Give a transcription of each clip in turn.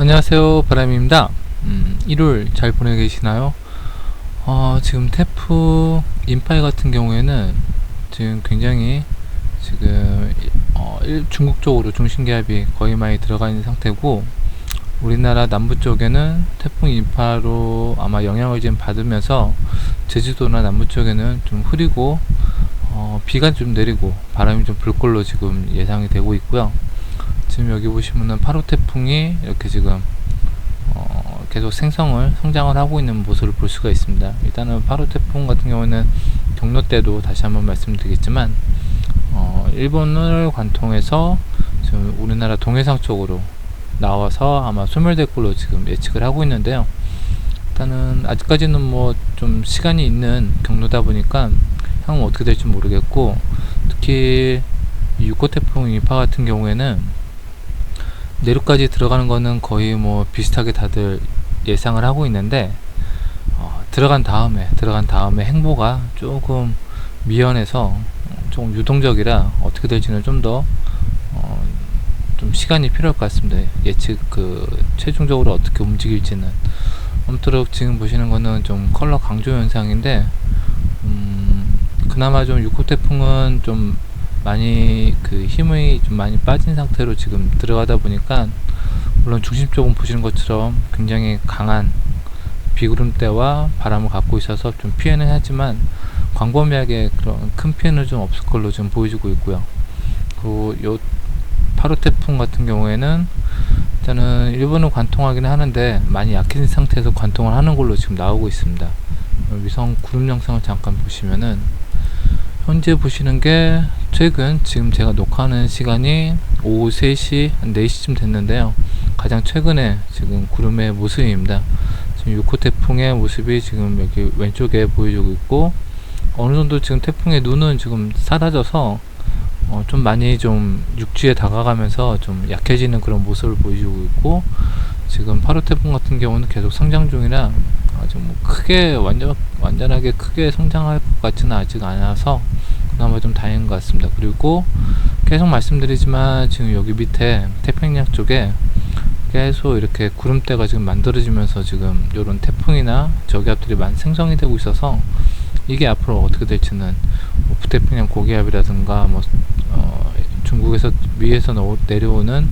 안녕하세요 바람입니다 음, 일요일 잘 보내고 계시나요? 어, 지금 태풍 인파이 같은 경우에는 지금 굉장히 지금 어, 일- 중국 쪽으로 중심기압이 거의 많이 들어가 있는 상태고 우리나라 남부 쪽에는 태풍 인파로 아마 영향을 좀 받으면서 제주도나 남부 쪽에는 좀 흐리고 어, 비가 좀 내리고 바람이 좀 불 걸로 지금 예상이 되고 있고요. 지금 여기 보시면은 8호 태풍이 이렇게 지금 어, 계속 생성을 성장을 하고 있는 모습을 볼 수가 있습니다. 일단은 8호 태풍 같은 경우는 경로 때도 다시 한번 말씀드리겠지만 어, 일본을 관통해서 지금 우리나라 동해상 쪽으로 나와서 아마 소멸될 걸로 지금 예측을 하고 있는데요. 일단은 아직까지는 뭐 좀 시간이 있는 경로다 보니까 향후 어떻게 될지 모르겠고 특히 이 6호 태풍 이파 같은 경우에는 내륙까지 들어가는 거는 거의 뭐 비슷하게 다들 예상을 하고 있는데 어, 들어간 다음에 들어간 다음에 행보가 조금 미연해서 조금 유동적이라 어떻게 될지는 좀더 어, 좀 시간이 필요할 것 같습니다. 예측 그 최종적으로 어떻게 움직일지는 아무쪼록 지금 보시는 거는 좀 컬러 강조 현상인데 음, 그나마 좀 6호 태풍은 좀 많이 그 힘이 좀 많이 빠진 상태로 지금 들어가다 보니까 물론 중심 쪽은 보시는 것처럼 굉장히 강한 비구름대와 바람을 갖고 있어서 좀 피해는 하지만 광범위하게 그런 큰 피해는 좀 없을 걸로 지금 보여지고 있고요. 그리고 요 8호 태풍 같은 경우에는 일단은 일본을 관통하기는 하는데 많이 약해진 상태에서 관통을 하는 걸로 지금 나오고 있습니다. 위성 구름 영상을 잠깐 보시면은 현재 보시는 게 최근 지금 제가 녹화하는 시간이 오후 3시 한 4시쯤 됐는데요. 가장 최근에 지금 구름의 모습입니다. 지금 6호 태풍의 모습이 지금 여기 왼쪽에 보여주고 있고 어느 정도 지금 태풍의 눈은 지금 사라져서 어, 좀 많이 좀 육지에 다가가면서 좀 약해지는 그런 모습을 보여주고 있고 지금 8호 태풍 같은 경우는 계속 성장 중이라 아주 뭐 크게 완전 완전하게 크게 성장할 것 같지는 아직 않아서 그나마 좀 다행인 것 같습니다. 그리고 계속 말씀드리지만 지금 여기 밑에 태평양 쪽에 계속 이렇게 구름대가 지금 만들어지면서 지금 이런 태풍이나 저기압들이 많이 생성이 되고 있어서 이게 앞으로 어떻게 될지는 뭐 북태평양 고기압이라든가 뭐 어, 중국에서 위에서 너- 내려오는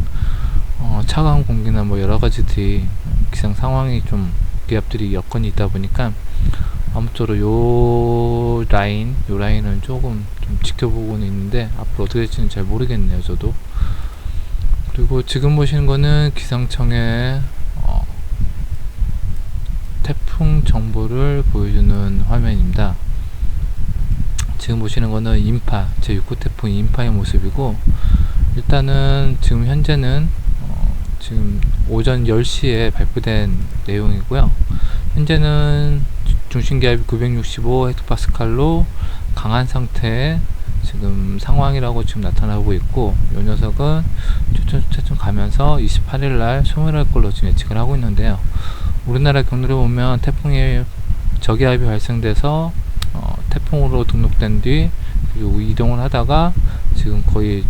어, 차가운 공기나 뭐 여러 가지들이 기상 상황이 좀 기압들이 여건이 있다 보니까 아무쪼록 요 라인 요 라인은 조금 좀 지켜보고는 있는데 앞으로 어떻게 될지는 잘 모르겠네요 저도. 그리고 지금 보시는 거는 기상청의 어, 태풍 정보를 보여주는 화면입니다. 지금 보시는 거는 인파 제 6호 태풍 인파의 모습이고 일단은 지금 현재는 어, 지금 오전 10시에 발표된 내용이고요. 현재는 주- 중심기압이 965 헥토파스칼로 강한 상태의 지금 상황이라고 지금 나타나고 있고 이 녀석은 최천최천 가면서 28일 날 소멸할 걸로 지금 예측을 하고 있는데요. 우리나라 경로를 보면 태풍이 저기압이 발생돼서 어, 태풍으로 등록된 뒤 그리고 이동을 하다가 지금 거의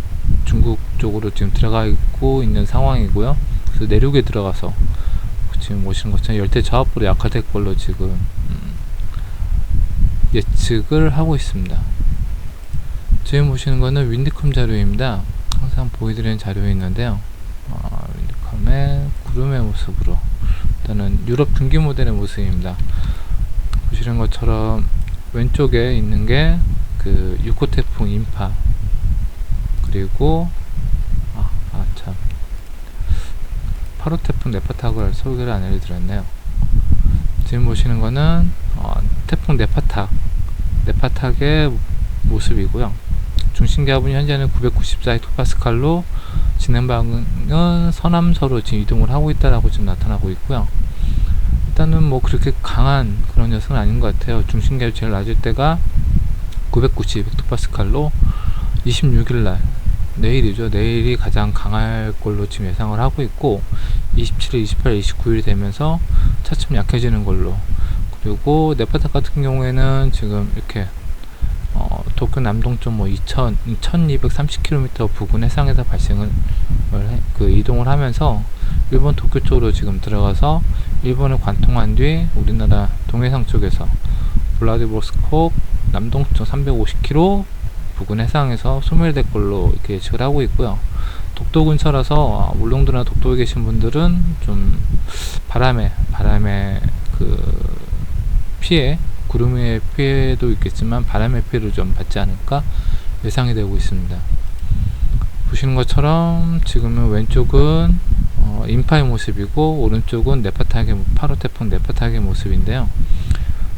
중국 쪽으로 지금 들어가고 있는 상황이고요. 그래서 내륙에 들어가서 지금 보시는 것처럼 열대 저압으로 약화될 걸로 지금 음, 예측을 하고 있습니다. 지금 보시는 거는 윈드컴 자료입니다. 항상 보여드리는 자료에 있는데요. 어, 윈드컴의 구름의 모습으로 일단은 유럽 중기 모델의 모습입니다. 보시는 것처럼 왼쪽에 있는 게 그 6호 태풍 인파 그리고 아, 아 참. 8호 태풍 네파탁을 소개를 안 해드렸네요. 지금 보시는 거는 어, 태풍 네파탁 네파탁의 모습이고요. 중심기압은 현재는 994 헥토파스칼로 진행 방은 서남서로 지금 이동을 하고 있다라고 지금 나타나고 있고요. 일단은 뭐 그렇게 강한 그런 녀석은 아닌 것 같아요. 중심기압이 제일 낮을 때가 990 헥토파스칼로 26일날 내일이죠. 내일이 가장 강할 걸로 지금 예상을 하고 있고 27일, 28일, 29일이 되면서 차츰 약해지는 걸로 그리고 네파탁 같은 경우에는 지금 이렇게 어, 도쿄 남동쪽 뭐 2000, 2230km 부근 해상에서 발생을 을 해- 그 이동을 하면서 일본 도쿄 쪽으로 지금 들어가서 일본을 관통한 뒤 우리나라 동해상 쪽에서 블라디보스토크 남동쪽 350km 부근 해상에서 소멸될 걸로 이렇게 예측을 하고 있고요. 독도 근처라서 아, 울릉도나 독도에 계신 분들은 좀 바람에 바람에 그 피해 구름 위의 피해도 있겠지만 바람의 피해를 좀 받지 않을까 예상이 되고 있습니다. 보시는 것처럼 지금은 왼쪽은 어, 인파의 모습이고 오른쪽은 네파타의 파로 태풍 네파타의 모습인데요.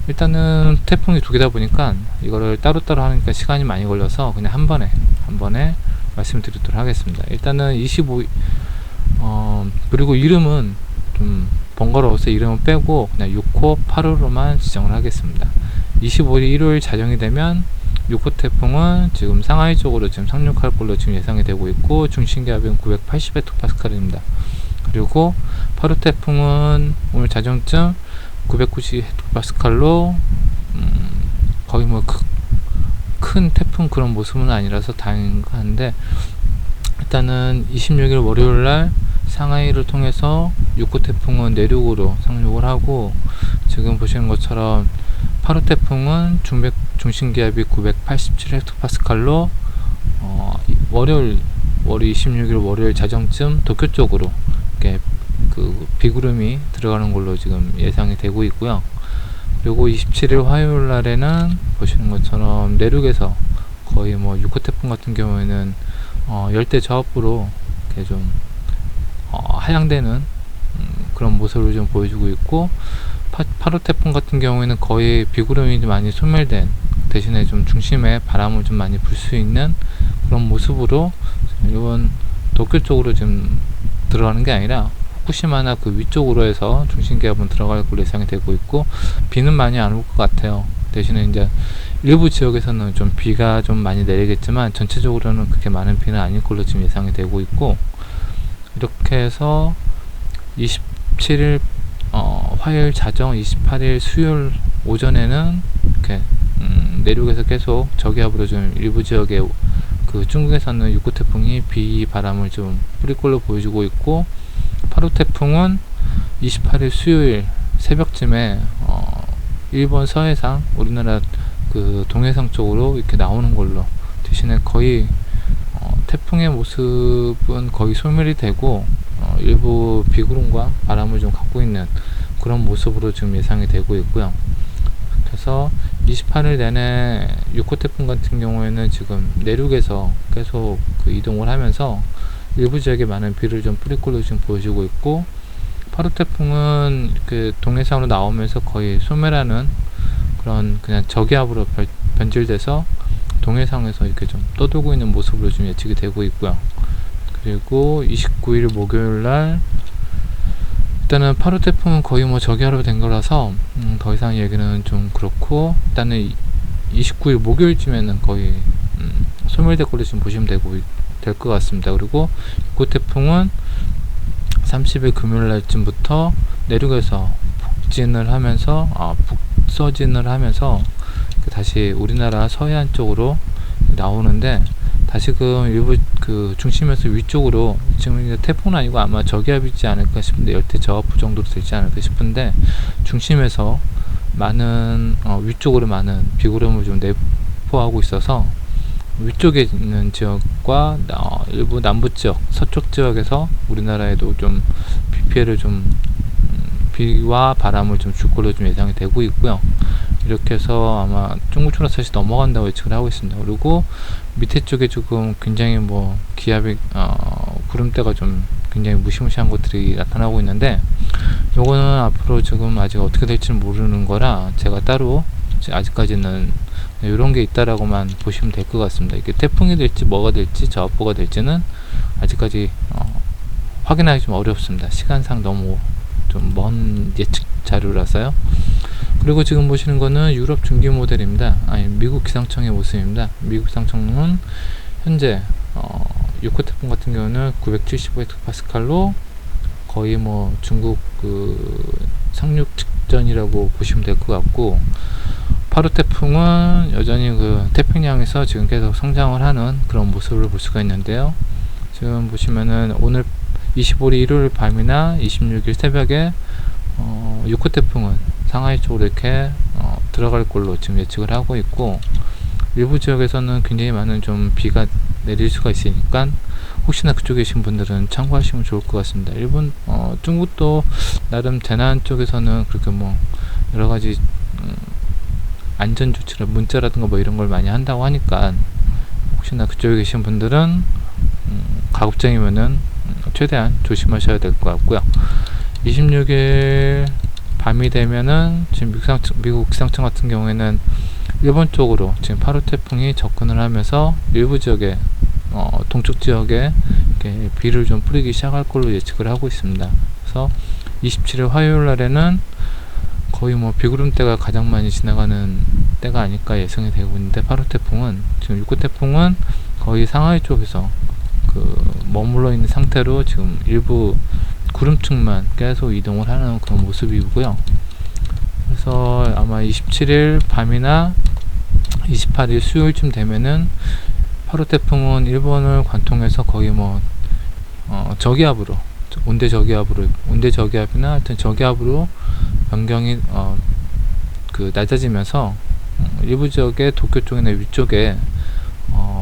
일단은 태풍이 두 개다 보니까 이거를 따로따로 하니까 시간이 많이 걸려서 그냥 한 번에 한 번에 말씀드리도록 하겠습니다. 일단은 25 어, 그리고 이름은 좀 번거로워서 이름은 빼고 그냥 6호 8호로만 지정을 하겠습니다. 25일 일요일 자정이 되면 6호 태풍은 지금 상하이 쪽으로 지금 상륙할 걸로 지금 예상이 되고 있고 중심 기압은 980헥토파스칼입니다. 그리고 8호 태풍은 오늘 자정쯤 990헥토파스칼로 음, 거의 뭐 큰 태풍 그런 모습은 아니라서 다행한데 일단은 26일 월요일 날 상하이를 통해서 6호 태풍은 내륙으로 상륙을 하고 지금 보시는 것처럼 8호 태풍은 중백, 중심기압이 987헥토파스칼로 어, 월요일 월요일 26일 월요일 자정쯤 도쿄 쪽으로 이렇게 그 비구름이 들어가는 걸로 지금 예상이 되고 있고요. 그리고 27일 화요일 날에는 보시는 것처럼 내륙에서 거의 뭐 6호 태풍 같은 경우에는 어, 열대 저압부로 이렇게 좀 어, 하향되는 음, 그런 모습을 좀 보여주고 있고 파, 8호 태풍 같은 경우에는 거의 비구름이 많이 소멸된 대신에 좀 중심에 바람을 좀 많이 불 수 있는 그런 모습으로 이번 도쿄 쪽으로 좀 들어가는 게 아니라 후쿠시마나 그 위쪽으로 해서 중심기압은 들어갈 걸로 예상이 되고 있고 비는 많이 안 올 것 같아요. 대신에 이제 일부 지역에서는 좀 비가 좀 많이 내리겠지만 전체적으로는 그렇게 많은 비는 아닐 걸로 지금 예상이 되고 있고 이렇게 해서 27일 어, 화요일 자정 28일 수요일 오전에는 이렇게 음, 내륙에서 계속 저기압으로 좀 일부 지역에 그 중국에서는 6구 태풍이 비 바람을 좀 뿌릴 걸로 보여주고 있고 8호 태풍은 28일 수요일 새벽쯤에 어, 일본 서해상 우리나라 그 동해상 쪽으로 이렇게 나오는 걸로 대신에 거의 어, 태풍의 모습은 거의 소멸이 되고 어, 일부 비구름과 바람을 좀 갖고 있는 그런 모습으로 지금 예상이 되고 있고요. 그래서 28일 내내 6호 태풍 같은 경우에는 지금 내륙에서 계속 그 이동을 하면서 일부 지역에 많은 비를 좀 뿌릴 걸로 지금 보여지고 있고 8호 태풍은 그 동해상으로 나오면서 거의 소멸하는 그런 그냥 저기압으로 변질돼서 동해상에서 이렇게 좀 떠돌고 있는 모습으로 좀 예측이 되고 있고요. 그리고 29일 목요일 날 일단은 8호 태풍은 거의 뭐 저기하로 된 거라서 음, 더 이상 얘기는 좀 그렇고 일단은 29일 목요일쯤에는 거의 음, 소멸될 걸로 지금 보시면 되고 될 것 같습니다. 그리고 그 태풍은 30일 금요일 날쯤부터 내륙에서 북진을 하면서 아, 북서진을 하면서 다시 우리나라 서해안 쪽으로 나오는데 다시금 일부 그 중심에서 위쪽으로 지금 이제 태풍은 아니고 아마 저기압이지 않을까 싶은데 열대 저압부 정도로 되지 않을까 싶은데 중심에서 많은 어, 위쪽으로 많은 비구름을 좀 내포하고 있어서 위쪽에 있는 지역과 어, 일부 남부 지역, 서쪽 지역에서 우리나라에도 좀 비 피해를 좀 음, 비와 바람을 좀 줄 걸로 좀 예상이 되고 있고요. 이렇게 해서 아마 사실 넘어간다고 예측을 하고 있습니다. 그리고 밑에 쪽에 조금 굉장히 뭐 기압이 어, 구름대가 좀 굉장히 무시무시한 것들이 나타나고 있는데 요거는 앞으로 지금 아직 어떻게 될지는 모르는 거라 제가 따로 아직까지는 이런 게 있다라고만 보시면 될 것 같습니다. 이게 태풍이 될지 뭐가 될지 저압부가 될지는 아직까지 어, 확인하기 좀 어렵습니다. 시간상 너무 좀 먼 예측 자료라서요. 그리고 지금 보시는 거는 유럽 중기 모델입니다. 아니 미국 기상청의 모습입니다. 미국 기상청은 현재 어, 6호 태풍 같은 경우는 975헥토파스칼로 거의 뭐 중국 그 상륙 직전이라고 보시면 될 것 같고 8호 태풍은 여전히 그 태평양에서 지금 계속 성장을 하는 그런 모습을 볼 수가 있는데요. 지금 보시면은 오늘 25일 일요일 밤이나 26일 새벽에 어, 6호 태풍은 상하이 쪽으로 이렇게 어, 들어갈 걸로 지금 예측을 하고 있고 일부 지역에서는 굉장히 많은 좀 비가 내릴 수가 있으니까 혹시나 그쪽에 계신 분들은 참고하시면 좋을 것 같습니다. 일본, 어, 중국도 나름 대난 쪽에서는 그렇게 뭐 여러 가지 음, 안전 조치를 문자라든가 뭐 이런 걸 많이 한다고 하니까 혹시나 그쪽에 계신 분들은 음, 가급적이면은 음, 최대한 조심하셔야 될 것 같고요. 26일 밤이 되면은 지금 미국 상층, 미국 기상청 같은 경우에는 일본 쪽으로 지금 8호 태풍이 접근을 하면서 일부 지역에 어, 동쪽 지역에 비를 좀 뿌리기 시작할 걸로 예측을 하고 있습니다. 그래서 27일 화요일 날에는 거의 뭐 비구름대가 가장 많이 지나가는 때가 아닐까 예상이 되고 있는데 8호 태풍은 지금 6호 태풍은 거의 상하이 쪽에서 그 머물러 있는 상태로 지금 일부 구름층만 계속 이동을 하는 그런 모습이고요. 그래서 아마 27일 밤이나 28일 수요일쯤 되면은 8호 태풍은 일본을 관통해서 거의 뭐 어, 저기압으로 온대 저기압으로 온대 저기압이나 하여튼 저기압으로 변경이 어, 그 낮아지면서 어, 일부 지역의 도쿄 쪽이나 위쪽에 어,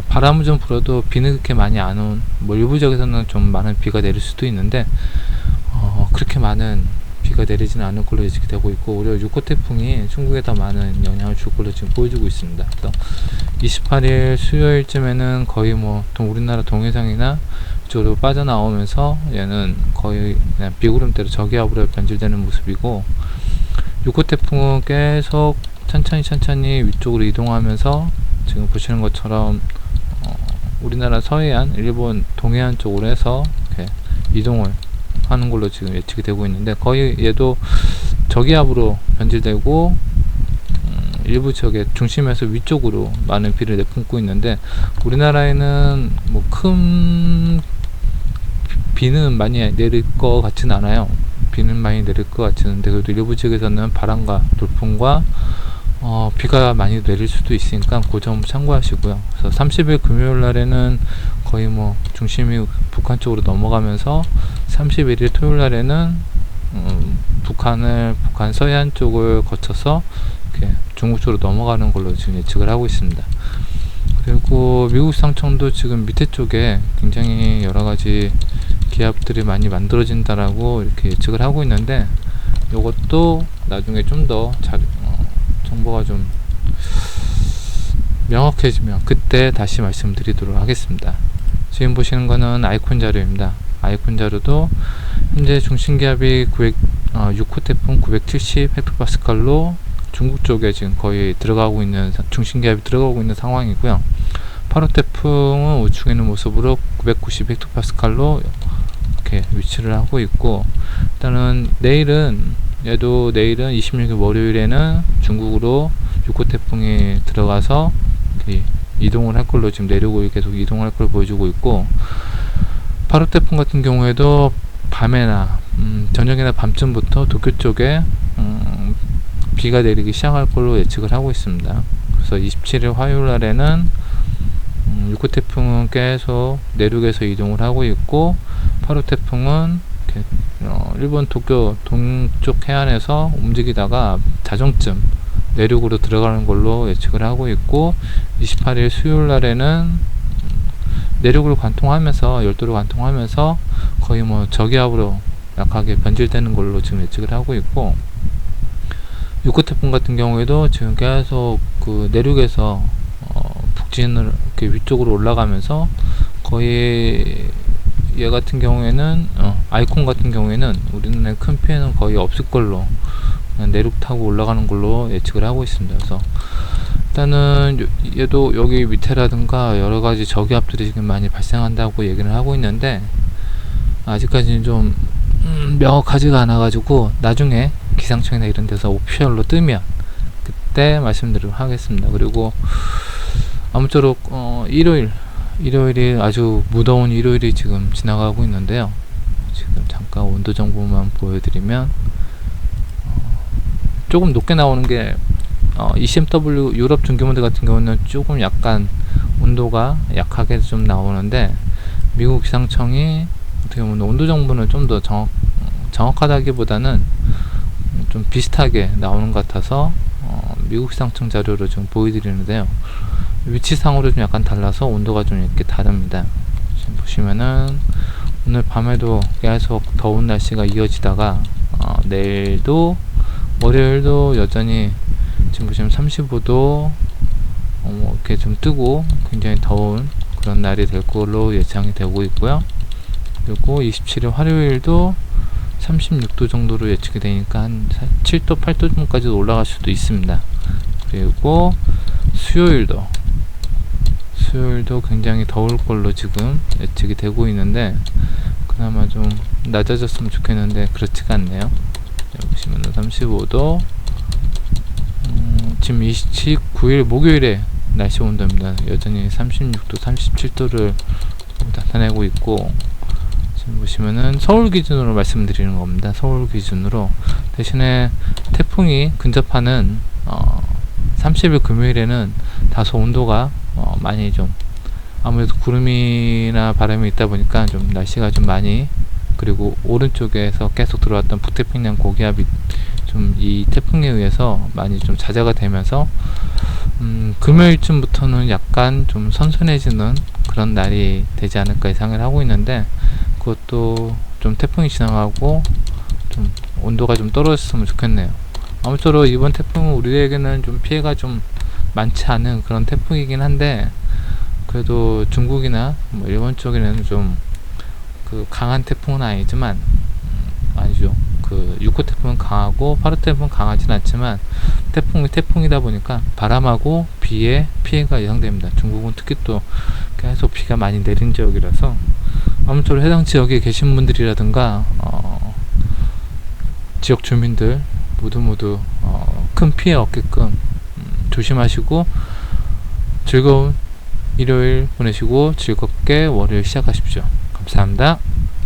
바람은 좀 불어도 비는 그렇게 많이 안 온, 뭐 일부 지역에서는 좀 많은 비가 내릴 수도 있는데, 어, 그렇게 많은 비가 내리지는 않을 걸로 예측되고 있고, 오히려 6호 태풍이 중국에 더 많은 영향을 줄 걸로 지금 보여주고 있습니다. 그래서 28일 수요일쯤에는 거의 뭐, 동- 우리나라 동해상이나 이쪽으로 빠져나오면서 얘는 거의 그냥 비구름대로 저기압으로 변질되는 모습이고, 6호 태풍은 계속 천천히 천천히 위쪽으로 이동하면서 지금 보시는 것처럼 어, 우리나라 서해안, 일본 동해안 쪽으로 해서 이렇게 이동을 하는 걸로 지금 예측이 되고 있는데 거의 얘도 저기압으로 변질되고 음, 일부 지역의 중심에서 위쪽으로 많은 비를 내뿜고 있는데 우리나라에는 뭐 큰 비는 많이 내릴 것 같지는 않아요. 비는 많이 내릴 것 같지는 않은데 그래도 일부 지역에서는 바람과 돌풍과 어, 비가 많이 내릴 수도 있으니까 그 점 참고하시고요. 그래서 30일 금요일 날에는 거의 뭐 중심이 북한 쪽으로 넘어가면서 31일 토요일 날에는 음, 북한을 북한 서해안 쪽을 거쳐서 이렇게 중국 쪽으로 넘어가는 걸로 지금 예측을 하고 있습니다. 그리고 미국 상청도 지금 밑에 쪽에 굉장히 여러 가지 기압들이 많이 만들어진다라고 이렇게 예측을 하고 있는데 이것도 나중에 좀더 잘, 어, 정보가 좀 명확해지면 그때 다시 말씀드리도록 하겠습니다. 지금 보시는 거는 아이콘 자료입니다. 아이콘 자료도 현재 중심기압이 900, 어, 6호 태풍 970 헥토파스칼로 중국 쪽에 지금 거의 들어가고 있는 사- 중심기압이 들어가고 있는 상황이고요. 8호 태풍은 우측에 있는 모습으로 990 헥토파스칼로 이렇게 위치를 하고 있고 일단은 내일은 얘도 내일은 26일 월요일에는 중국으로 6호 태풍이 들어가서 이동을 할 걸로 지금 내려고 계속 이동할 걸 보여주고 있고 8호 태풍 같은 경우에도 밤에나 음, 저녁이나 밤쯤부터 도쿄 쪽에 음, 비가 내리기 시작할 걸로 예측을 하고 있습니다. 그래서 27일 화요일 날에는 음, 6호 태풍은 계속 내륙에서 이동을 하고 있고 8호 태풍은 어, 일본 도쿄 동쪽 해안에서 움직이다가 자정쯤 내륙으로 들어가는 걸로 예측을 하고 있고 28일 수요일 날에는 내륙으로 관통하면서 열도로 관통하면서 거의 뭐 저기압으로 약하게 변질되는 걸로 지금 예측을 하고 있고 6호 태풍 같은 경우에도 지금 계속 그 내륙에서 어, 북진을 이렇게 위쪽으로 올라가면서 거의 얘 같은 경우에는 어, 아이콘 같은 경우에는 우리는 큰 피해는 거의 없을 걸로 내륙 타고 올라가는 걸로 예측을 하고 있습니다. 그래서 일단은 요- 얘도 여기 밑에라든가 여러 가지 저기압들이 지금 많이 발생한다고 얘기를 하고 있는데 아직까지는 좀 음, 명확하지가 않아가지고 나중에 기상청이나 이런 데서 오피셜로 뜨면 그때 말씀드리도록 하겠습니다. 그리고 아무쪼록 어, 일요일 일요일이 아주 무더운 일요일이 지금 지나가고 있는데요. 지금 잠깐 온도 정보만 보여드리면 어, 조금 높게 나오는 게 어, ECMW 유럽 중기모델 같은 경우는 조금 약간 온도가 약하게 좀 나오는데 미국 기상청이 어떻게 보면 온도 정보는 좀 더 정확, 정확하다기보다는 좀 비슷하게 나오는 것 같아서 어, 미국 시상청 자료로 좀 보여드리는데요. 위치상으로 좀 약간 달라서 온도가 좀 이렇게 다릅니다. 지금 보시면은 오늘 밤에도 계속 더운 날씨가 이어지다가 어, 내일도 월요일도 여전히 지금 보시면 35도 어, 뭐 이렇게 좀 뜨고 굉장히 더운 그런 날이 될 걸로 예상이 되고 있고요. 그리고 27일 화요일도 36도 정도로 예측이 되니까 한 7도, 8도 정도까지 올라갈 수도 있습니다. 그리고 수요일도 수요일도 굉장히 더울 걸로 지금 예측이 되고 있는데 그나마 좀 낮아졌으면 좋겠는데 그렇지가 않네요. 여기 보시면은 35도 음, 지금 29일 목요일에 날씨 온도입니다. 여전히 36도, 37도를 나타내고 있고 지금 보시면은 서울 기준으로 말씀드리는 겁니다. 서울 기준으로 대신에 태풍이 근접하는 어, 30일 금요일에는 다소 온도가 어, 많이 좀 아무래도 구름이나 바람이 있다 보니까 좀 날씨가 좀 많이 그리고 오른쪽에서 계속 들어왔던 북태평양 고기압이 좀 이 태풍에 의해서 많이 좀 자자가 되면서 음, 금요일쯤부터는 약간 좀 선선해지는 그런 날이 되지 않을까 예상을 하고 있는데 그것도 좀 태풍이 지나가고 좀 온도가 좀 떨어졌으면 좋겠네요. 아무쪼록 이번 태풍은 우리에게는 좀 피해가 좀 많지 않은 그런 태풍이긴 한데 그래도 중국이나 뭐 일본 쪽에는 좀 그 강한 태풍은 아니지만 음, 아니죠. 그 6호 태풍은 강하고 8호 태풍은 강하진 않지만 태풍이 태풍이다 보니까 바람하고 비에 피해가 예상됩니다. 중국은 특히 또 계속 비가 많이 내린 지역이라서 아무쪼록 해당 지역에 계신 분들이라든가 어, 지역 주민들 모두 모두 어, 큰 피해 없게끔 음, 조심하시고 즐거운 일요일 보내시고 즐겁게 월요일 시작하십시오. 감사합니다.